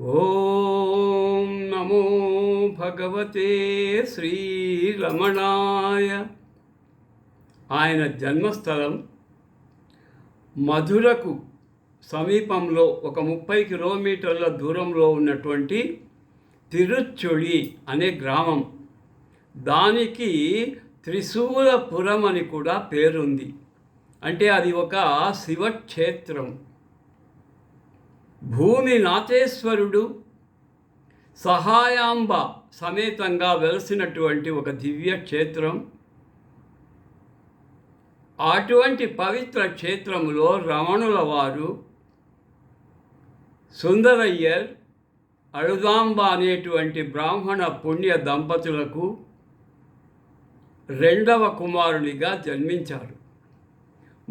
ఓం నమో భగవతే శ్రీరమణాయ ఆయన జన్మస్థలం మధురకు సమీపంలో ఒక ముప్పై కిలోమీటర్ల దూరంలో ఉన్నటువంటి తిరుచుడి అనే గ్రామం. దానికి త్రిశూలపురం అని కూడా పేరుంది. అంటే అది ఒక శివక్షేత్రం. భూమి నాథేశ్వరుడు సహాయాంబ సమేతంగా వెలసినటువంటి ఒక దివ్య క్షేత్రం. అటువంటి పవిత్ర క్షేత్రములో రమణుల వారు సుందరయ్యర్ అడుదాంబ అనేటువంటి బ్రాహ్మణ పుణ్య దంపతులకు రెండవ కుమారునిగా జన్మించారు.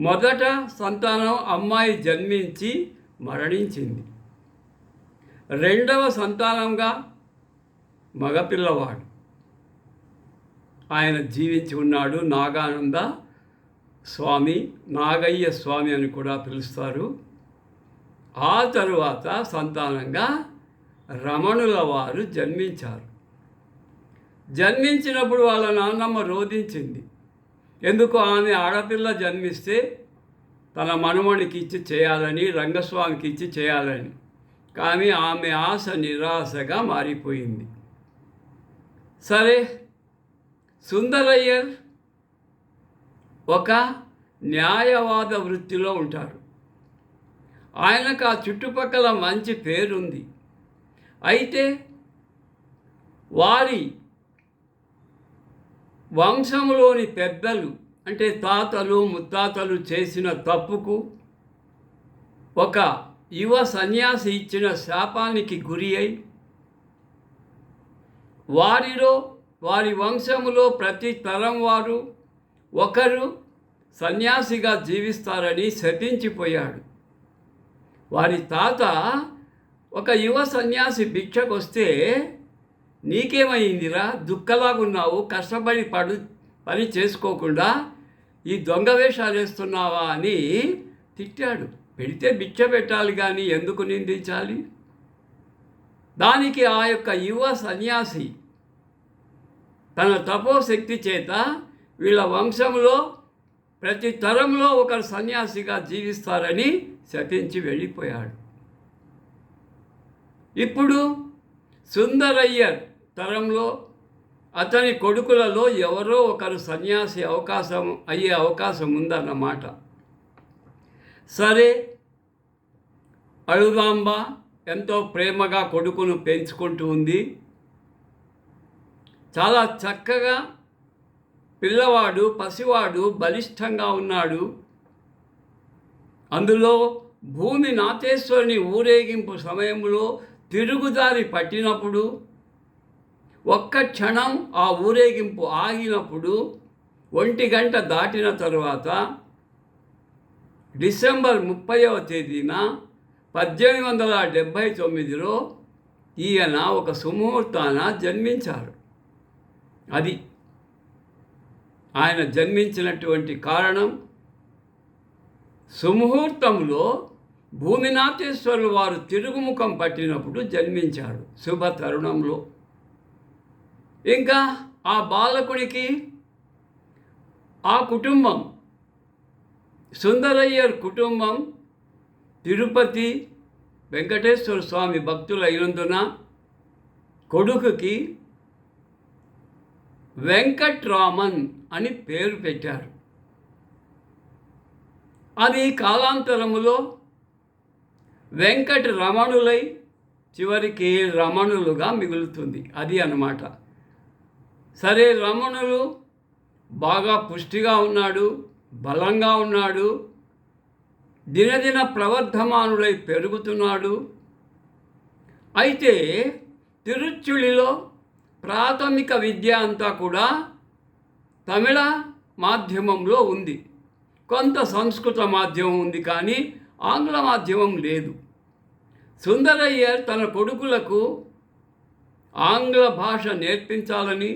మొదట సంతానం అమ్మాయి జన్మించి మరణించింది. రెండవ సంతానంగా మగపిల్లవాడు. ఆయన జీవించి ఉన్నాడు నాగానంద స్వామి నాగయ్య స్వామి అని కూడా పిలుస్తారు. ఆ తరువాత సంతానంగా రమణుల వారు జన్మించారు. జన్మించినప్పుడు వాళ్ళ నాన్నమ్మ రోధించింది. ఎందుకు ఆమె ఆడపిల్ల జన్మిస్తే తన మనుమడికి ఇచ్చి చేయాలని రంగస్వామికి ఇచ్చి చేయాలని. కానీ ఆమె ఆశ నిరాశగా మారిపోయింది. సరే సుందరయ్యర్ ఒక న్యాయవాద వృత్తిలో ఉంటారు. ఆయనకు ఆ చుట్టుపక్కల మంచి పేరుంది. అయితే వారి వంశంలోని పెద్దలు అంటే తాతలు ముత్తాతలు చేసిన తప్పుకు ఒక యువ సన్యాసి ఇచ్చిన శాపానికి గురి అయి వారిలో వారి వంశములో ప్రతి తరం వారు ఒకరు సన్యాసిగా జీవిస్తారని శపించిపోయాడు. వారి తాత ఒక యువ సన్యాసి భిక్షకొస్తే నీకేమైందిరా? దుఃఖలాగున్నావు కష్టపడి పడు పని చేసుకోకుండా ఈ దొంగ వేషాలు వేస్తున్నావా అని తిట్టాడు. పెడితే బిచ్చ పెట్టాలి కానీ ఎందుకు నిందించాలి? దానికి ఆ యొక్క యువ సన్యాసి తన తపోశక్తి చేత వీళ్ళ వంశంలో ప్రతి తరంలో ఒకరు సన్యాసిగా జీవిస్తారని శపించి వెళ్ళిపోయాడు. ఇప్పుడు సుందరయ్యర్ తరంలో అతని కొడుకులలో ఎవరో ఒకరు సన్యాసి అవకాశం అయ్యే అవకాశం ఉందన్నమాట. సరే అడుదాంబ ఎంతో ప్రేమగా కొడుకును పెంచుకుంటూ ఉంది. చాలా చక్కగా పిల్లవాడు పసివాడు బలిష్టంగా ఉన్నాడు. అందులో భూమి నాథేశ్వరుని ఊరేగింపు సమయంలో తిరుగుదారి పట్టినప్పుడు ఒక్క క్షణం ఆ ఊరేగింపు ఆగినప్పుడు ఒంటి గంట దాటిన తరువాత డిసెంబర్ ముప్పైవ తేదీన పద్దెనిమిది వందల డెబ్భై తొమ్మిదిలో ఈయన ఒక సుముహూర్తాన జన్మించారు. అది ఆయన జన్మించినటువంటి కారణం సుముహూర్తంలో భూమినాథేశ్వరులు వారు తిరుగుముఖం పట్టినప్పుడు జన్మించాడు శుభ తరుణంలో ఇంకా ఆ బాలకుడికి ఆ కుటుంబం సుందరయ్యర్ కుటుంబం తిరుపతి వెంకటేశ్వర స్వామి భక్తులైనందున కొడుకుకి వెంకట్రామన్ అని పేరు పెట్టారు. అది కాలాంతరములో వెంకట రమణులై చివరికి రమణులుగా మిగులుతుంది. అది అన్నమాట. సరే రమణులు బాగా పుష్టిగా ఉన్నాడు బలంగా ఉన్నాడు దినదిన ప్రవర్ధమానుడై పెరుగుతున్నాడు. అయితే తిరుచుళిలో ప్రాథమిక విద్య అంతా కూడా తమిళ మాధ్యమంలో ఉంది. కొంత సంస్కృత మాధ్యమం ఉంది కానీ ఆంగ్ల మాధ్యమం లేదు. సుందరయ్యర్ తన కొడుకులకు ఆంగ్ల భాష నేర్పించాలని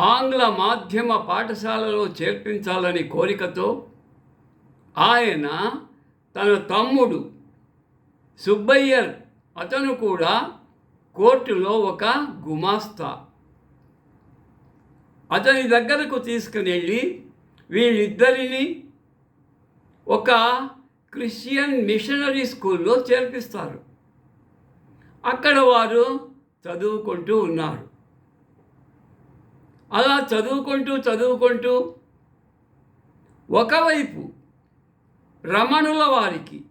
ఆంగ్ల మాధ్యమ పాఠశాలలో చేర్పించాలని కోరికతో ఆయన తన తమ్ముడు సుబ్బయ్యర్ అతను కూడా కోర్టులో ఒక గుమాస్తా. అతని దగ్గరకు తీసుకుని వెళ్ళి వీళ్ళిద్దరిని ఒక క్రిస్టియన్ మిషనరీ స్కూల్లో చేర్పిస్తారు. అక్కడ వారు చదువుకుంటూ ఉన్నారు. అలా చదువుకుంటూ చదువుకుంటూ ఒకవైపు రమణుల వారికి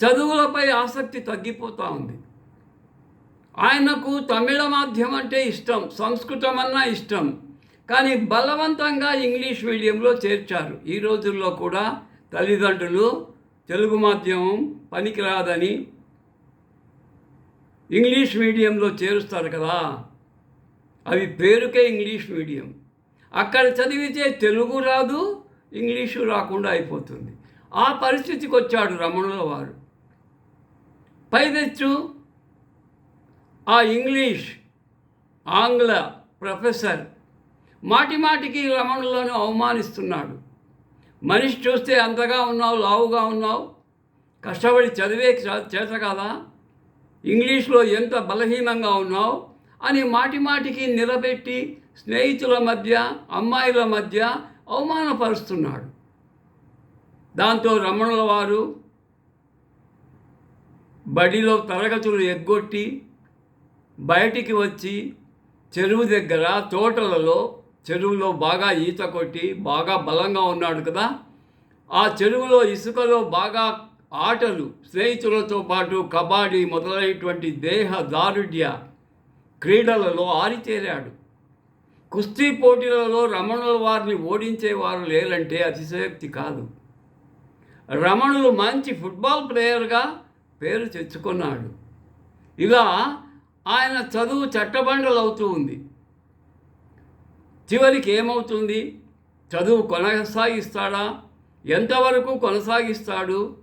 చదువులపై ఆసక్తి తగ్గిపోతూ ఉంది. ఆయనకు తమిళ మాధ్యమం అంటే ఇష్టం సంస్కృతం అన్నా ఇష్టం. కానీ బలవంతంగా ఇంగ్లీష్ మీడియంలో చేర్చారు. ఈ రోజుల్లో కూడా తల్లిదండ్రులు తెలుగు మాధ్యమం పనికిరాదని ఇంగ్లీష్ మీడియంలో చేరుస్తారు కదా. అవి పేరుకే ఇంగ్లీష్ మీడియం. అక్కడ చదివితే తెలుగు రాదు ఇంగ్లీషు రాకుండా అయిపోతుంది. ఆ పరిస్థితికి వచ్చాడు రమణుల వారు. పైదెచ్చు ఆ ఇంగ్లీష్ ఆంగ్ల ప్రొఫెసర్ మాటి మాటికి రమణులను అవమానిస్తున్నాడు. మనిషి చూస్తే అంతగా ఉన్నావు లావుగా ఉన్నావు కష్టపడి చదివే చ- చేత కదా? ఇంగ్లీష్లో ఎంత బలహీనంగా ఉన్నావు? అని మాటి మాటికి నిలబెట్టి స్నేహితుల మధ్య అమ్మాయిల మధ్య అవమానపరుస్తున్నాడు. దాంతో రమణుల వారు బడిలో తరగతులు ఎగ్గొట్టి బయటికి వచ్చి చెరువు దగ్గర తోటలలో చెరువులో బాగా ఈత కొట్టి బాగా బలంగా ఉన్నాడు కదా. ఆ చెరువులో ఇసుకలో బాగా ఆటలు స్నేహితులతో పాటు కబడ్డీ మొదలైనటువంటి దేహ దారుఢ్య క్రీడలలో ఆరితేరాడు. కుస్తీ పోటీలలో రమణుల వారిని ఓడించేవారు లేరంటే అతిశయోక్తి కాదు. రమణులు మంచి ఫుట్బాల్ ప్లేయర్గా పేరు తెచ్చుకున్నాడు. ఇలా ఆయన చదువు చట్టబండలు అవుతూ ఉంది. చివరికి ఏమవుతుంది? చదువు కొనసాగిస్తాడా? ఎంతవరకు కొనసాగిస్తాడు?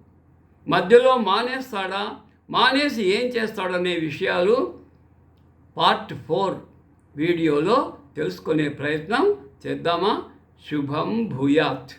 మధ్యలో మానేస్తాడా? మానేసి ఏం చేస్తాడనే విషయాలు పార్ట్ ఫోర్ వీడియోలో తెలుసుకునే ప్రయత్నం చేద్దామా శుభం భూయాత్